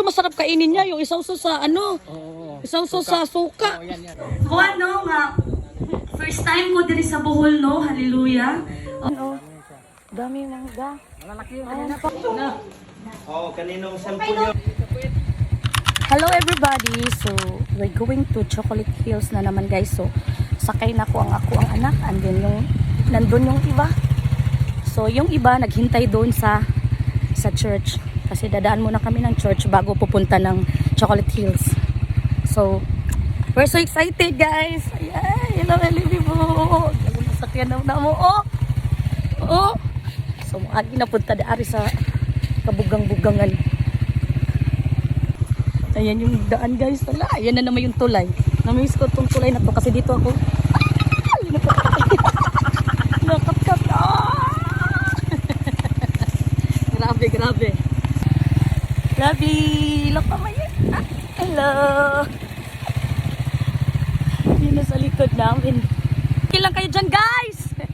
yung masarap kainin niya, yung isawsaw sa ano, Oo. isawsaw sa suka. Oh, yan, yan. O ano nga, first time ko diri sa Bohol, no? Hallelujah. Ano? Dami mangga. Malalaki yung Ayan pa. Oh, kaninong sample yun? Hello everybody! So, we're going to Chocolate Hills na naman guys. So, sakay na ko ang ako ang anak. And then yung, nandun yung iba. So, yung iba naghintay doon sa sa church. Kasi dadaan muna kami ng church bago pupunta ng Chocolate Hills. So, we're so excited guys! Ayan! Hello! Ang masakyan na na mo. Oh! Oh! So, agi na punta dari sa kabugang-bugangan. Ayan yung daan guys. Wala. Ayan na naman yung tulay. Namiss ko itong tulay na to kasi dito ako. Ah! grabe, grabe. Grabe. Look mamaya. Ah, hello. Yun na sa likod namin. Ilang kayo dyan guys.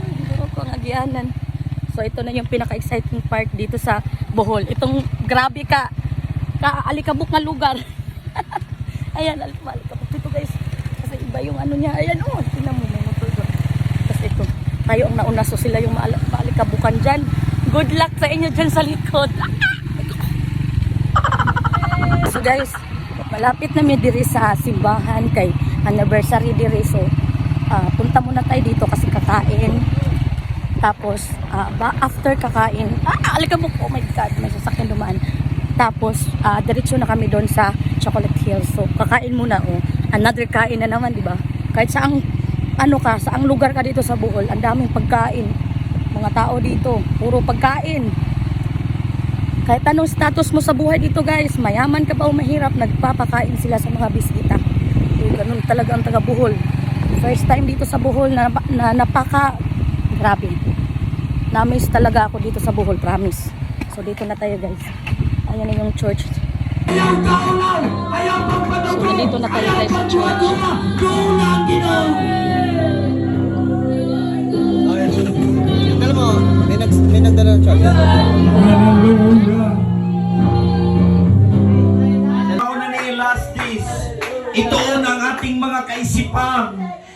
Hindi ko ang agyanan. So ito na yung pinaka-exciting part dito sa Bohol. Itong grabe ka, kaalikabok na lugar. Ayan, alik- alikabok dito guys. Kasi iba yung ano niya. Ayan oh, tingnan mo may motor doon. Tapos ito, tayo ang nauna so sila yung maal- maalikabukan dyan. Good luck sa inyo dyan sa likod. so guys, malapit na may diri sa simbahan kay anniversary diri. So, ah, punta muna tayo dito kasi kakain. Tapos, ah, ba, after kakain, ah, alikabok, oh my God, may sasakyan dumaan. Tapos, ah, diretso na kami doon sa Chocolate Hills. So, kakain muna, oh. Another kain na naman, di ba? Kahit saang, ano ka, saang lugar ka dito sa Bohol, ang daming pagkain. Mga tao dito, puro pagkain. Kahit anong status mo sa buhay dito, guys, mayaman ka ba o mahirap, nagpapakain sila sa mga bisita. Eh, ganun talaga ang taga Bohol. First time dito sa Bohol na, na napaka Grabe. Namiss talaga ako dito sa Bohol, promise. So dito na tayo guys. Ayan na yung church. So dito na tayo guys sa church. Mo, may, nag, may nagdala ng charge. Ako na ni last days. Ito ang ating mga kaisipan.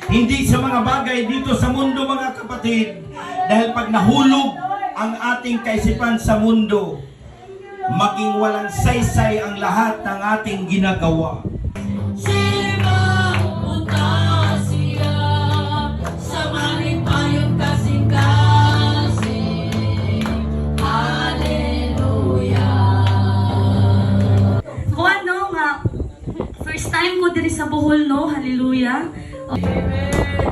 Hindi sa mga bagay dito sa mundo mga kapatid. Dahil pag nahulog ang ating kaisipan sa mundo, maging walang saysay ang lahat ng ating ginagawa. Bohol, no? Hallelujah. Hello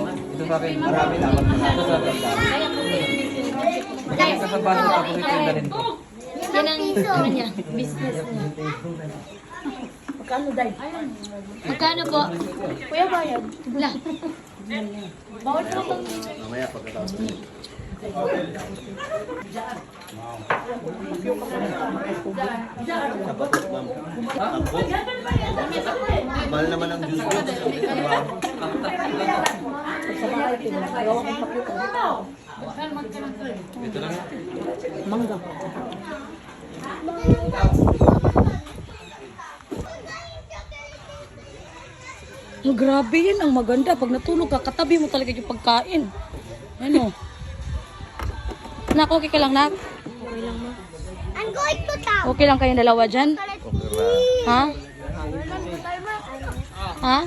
Ito sa akin. Marami na. Ito sa akin. Ito sa baso tapos ito yung dalhin ko. Yan ang niya, business niya. Magkano dahil? Magkano po? Kuya bayad. Wala. Bawal po itong Mahal naman ang juice box. Mangga. Oh, grabe yan. Ang maganda. Pag natulog ka, katabi mo talaga yung pagkain. Ano? Nak, okay ka lang, nak? I'm going to town. Okay lang kayong dalawa dyan? Ha? Ha?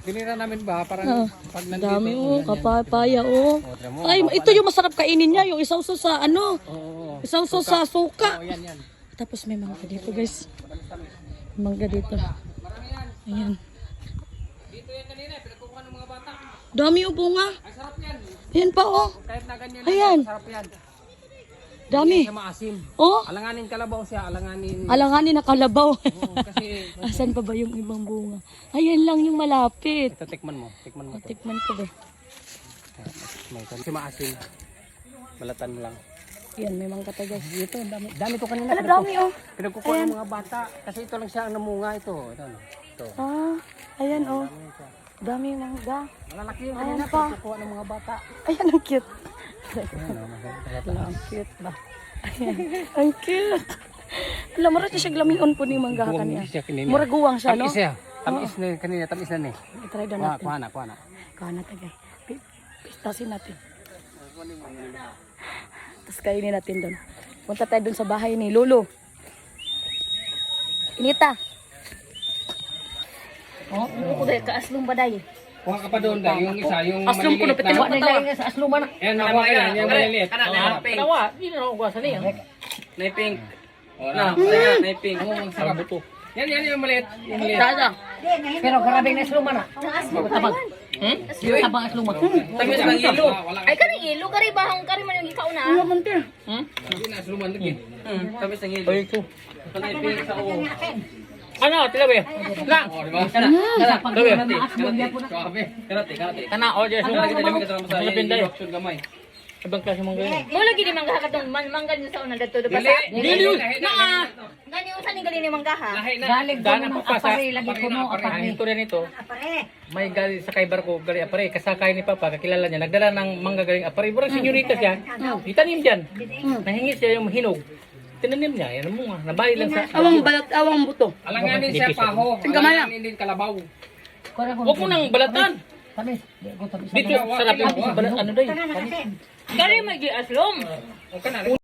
Tinira namin ba? Parang Oh, pag nandito. dami oh, kapapaya oh. Ay, ito yung masarap kainin niya, yung isawsaw sa ano, Oo. isawsaw sa suka. Oh, yan, yan. Tapos may mga dito guys. Mangga dito. Ayan. Dami yung bunga. Ayan pa oh. Kahit na ganyan, Ayan. sarap yan. Dami. Siya maasim. Oh, Alanganin kalabaw siya, alanganin. alanganin na kalabaw. Oo, kasi Asan pa ba yung ibang bunga? Ayan lang yung malapit. ito tikman mo, tikman mo to. Tikman ko ba? Kasi maasim. Balatan mo lang. Yan, may mga kata guys. Ito, dami, dami to kanina. Ano dami oh. Pinagkukuha ng mga bata. Kasi ito lang siya ang namunga ito. Ito, ito. Ah, ayan oh. Dami mangga. Malalaki yung kanina, pa. pinagkukuha ng mga bata. Ayan, ang cute. Oh. Wala, ang cute ba? Ang cute. Alam mo rin siya glamion po ni mangga Guwang kaniya. siya kanina. Muraguwang siya, no? Tamis siya. Tamis na kanina, tamis na ni. Try daw natin. kuha na, kuha na. Kuha guys. Pi- Pistasin natin. Tapos kainin natin doon. Punta tayo doon sa bahay ni Lolo. Inita. Oh, ano ko dahil kaaslong ba dahil? Kuha ka pa doon dahil yung isa, yung Aslong ko na maliliit pitin nila sa ba na? Yan, nakuha ka yan, yung maliliit. Kanawa, hindi na ako gasa niya. Naiping. Na, kaya naiping. Oo, ang sarap ito. Yan, yan yung maliit. Yung maliit. Pero karabing na sluma na. Tabang. Hmm? Tabang at luma. Tamis ng ilo. Ay, kari ilo, kari bahang, kari man yung ikaw na. Hindi na, suluman lagi. Hmm, tamis ng ilo. Ay, ito. Naiping sa uo. Ano, tilabi? Lang. Oh, di ba? Kana, kana, karate, karate, karate, karate. Kana. Ano lagi tayo kasama sa tayo. action gamay. Ibang klase mong ganyan. Mo lagi ni mangga katong man manggal niyo sa una dato do pa Dili, sa. na. Ngani usa ni gali ni mangga ha. Lahi na. Galing ko Dana ng pa pa sa apare, lagi ko mo, apare. apare. Ang istorya nito, may gali sa kay barko, gali apare, kasakay ni Papa, kakilala niya, nagdala ng mangga galing apare. Burang senyorita siya, itanim dyan. Nahingi siya yung hinog. Tinanim niya, yan ang mga, nabali lang sa... Awang balat, awang buto. Alanganin siya paho. Alanganin din kalabaw. Huwag mo nang balatan. Dito, sarap yung balat, ano daw Kari may giaslom. O ka na.